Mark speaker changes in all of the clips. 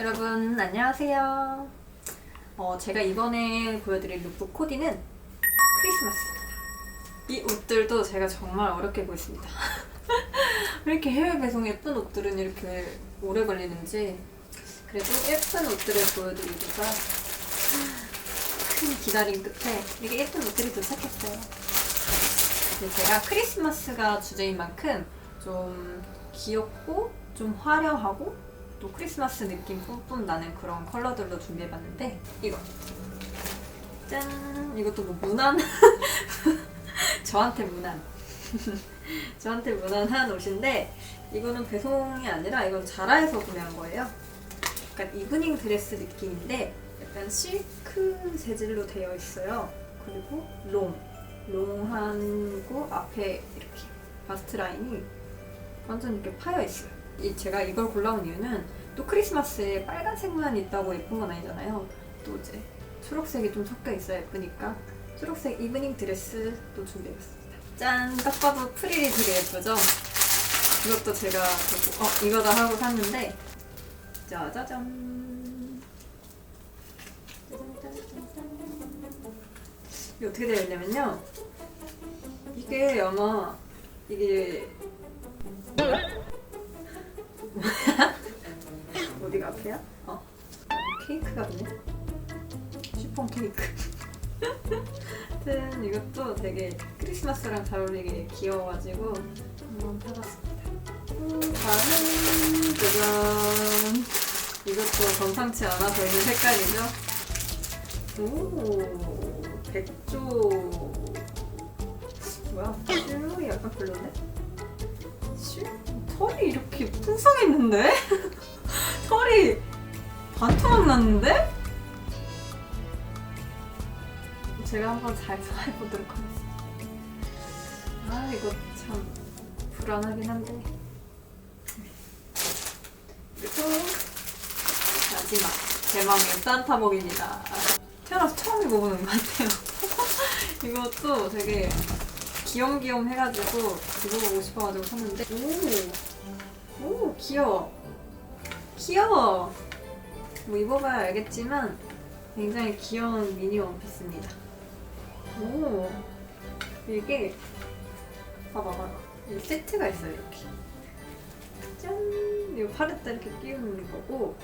Speaker 1: 여러분 안녕하세요. 어, 제가 이번에 보여드릴 룩북 코디는 크리스마스입니다. 이 옷들도 제가 정말 어렵게 구했습니다. 왜 이렇게 해외 배송 예쁜 옷들은 이렇게 오래 걸리는지 그래도 예쁜 옷들을 보여드리고자 큰 기다림 끝에 이렇게 예쁜 옷들이 도착했어요. 제가 크리스마스가 주제인 만큼 좀 귀엽고 좀 화려하고 또 크리스마스 느낌 뿜뿜 나는 그런 컬러들로 준비해봤는데 이거. 짠! 이것도 뭐 무난? 저한테 무난. 저한테 무난한 옷인데 이거는 배송이 아니라 이건 자라에서 구매한 거예요. 약간 이브닝 드레스 느낌인데 약간 실크 재질로 되어 있어요. 그리고 롱. 롱하고 앞에 이렇게 바스트 라인이 완전 이렇게 파여 있어요. 이 제가 이걸 골라온 이유는 또 크리스마스에 빨간색만 있다고 예쁜 건 아니잖아요. 또 이제 초록색이 좀 섞여 있어야 예쁘니까 초록색 이브닝 드레스도 준비해봤습니다. 짠! 딱 봐도 프릴이 되게 예쁘죠? 이것도 제가 보고 어 이거다 하고 샀는데 짜자잔 이게 어떻게 되어 있냐면요 이게 아마 이게 어디가 앞이야? 어. 케이크가 보네. 슈폰 케이크. 하여튼 이것도 되게 크리스마스랑 잘 어울리게 귀여워가지고 한번 사봤습니다. 음, 다음은 짜잔 이것도 범상치 않아 보이는 색깔이죠? 오 백조. 뭐야 약간 별론데? 실? 털이 이렇게 풍성했는데? 털이 반토막 났는데? 제가 한번 잘 소화해보도록 하겠습니다 아 이거 참 불안하긴 한데 그리고 마지막 대망의 산타복입니다 태어나서 처음 입어보는 것 같아요 이것도 되게 귀염귀염 해가지고 입어보고 싶어가지고 샀는데. 오, 오 귀여워. 귀여워. 뭐 입어봐야 알겠지만 굉장히 귀여운 미니 원피스입니다. 오! 이게 봐봐 봐봐. 이 세트가 있어요 이렇게. 짠! 이거 팔에다 이렇게 끼우는 거고.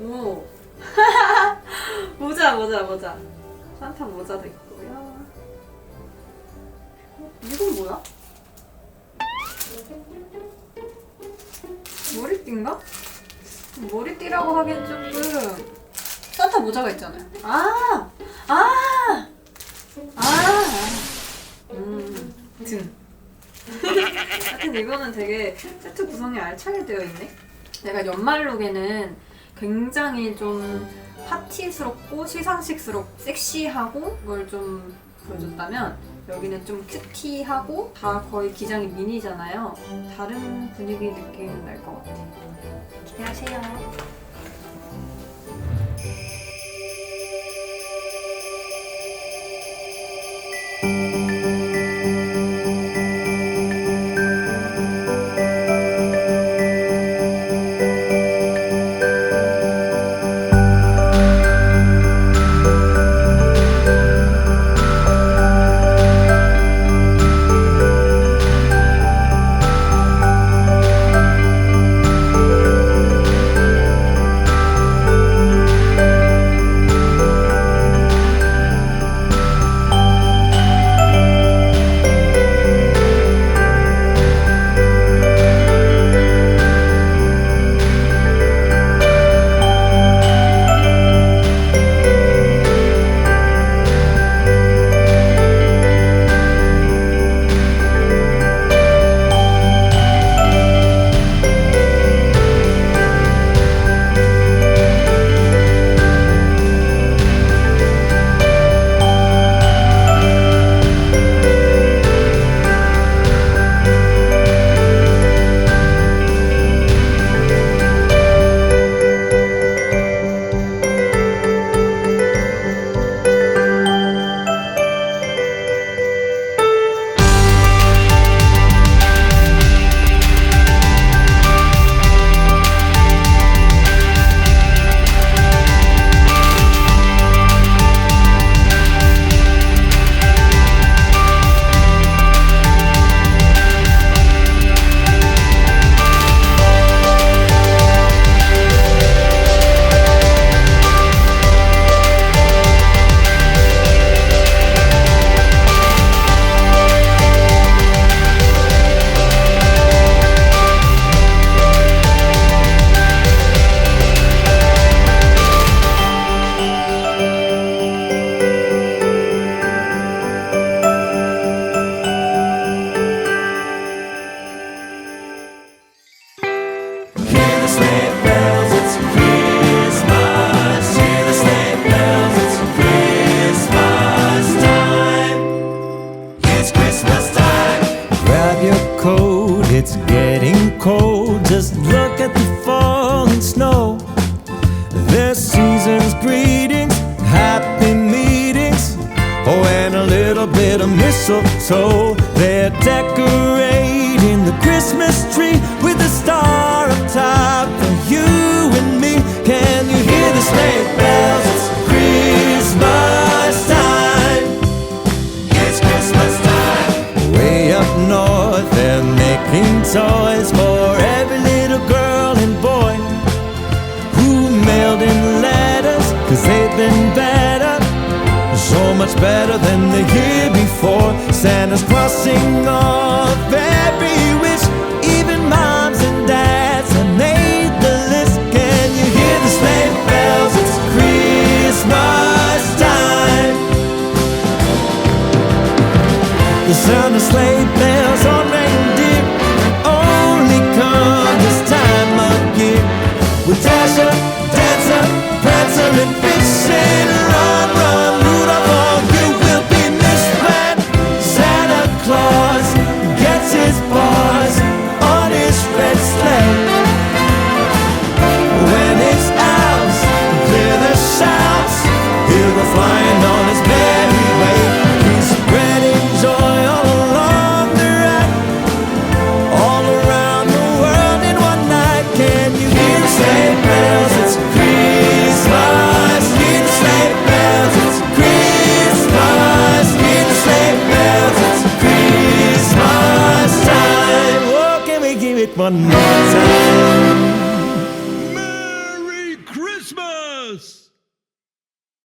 Speaker 1: 오! 모자 모자 모자. 산타 모자도 있고요 어, 이건 뭐야? 머리띠인가? 머리띠라고 하기엔 조금 산타 모자가 있잖아요 아! 아! 아! 음, 등 하여튼 이거는 되게 세트 구성이 알차게 되어 있네 내가 연말룩에는 굉장히 좀 파티스럽고 시상식스럽고 섹시하고 걸좀 보여줬다면 여기는 좀 큐티하고 다 거의 기장이 미니잖아요. 다른 분위기 느낌 날 것 같아요. 기대하세요.
Speaker 2: Coat, it's getting cold. Just look at the falling snow. The season's greetings, happy meetings. Oh, and a little bit of mistletoe. They're decorating the Christmas tree with a star much better than the year before. Santa's crossing off every wish. Even moms and dads have made the list. Can you hear the sleigh bells? It's Christmas time. The sound of sleigh bells on reindeer only come this time of year. With Dasher, Dancer, Prancer, and Vixen, run, run,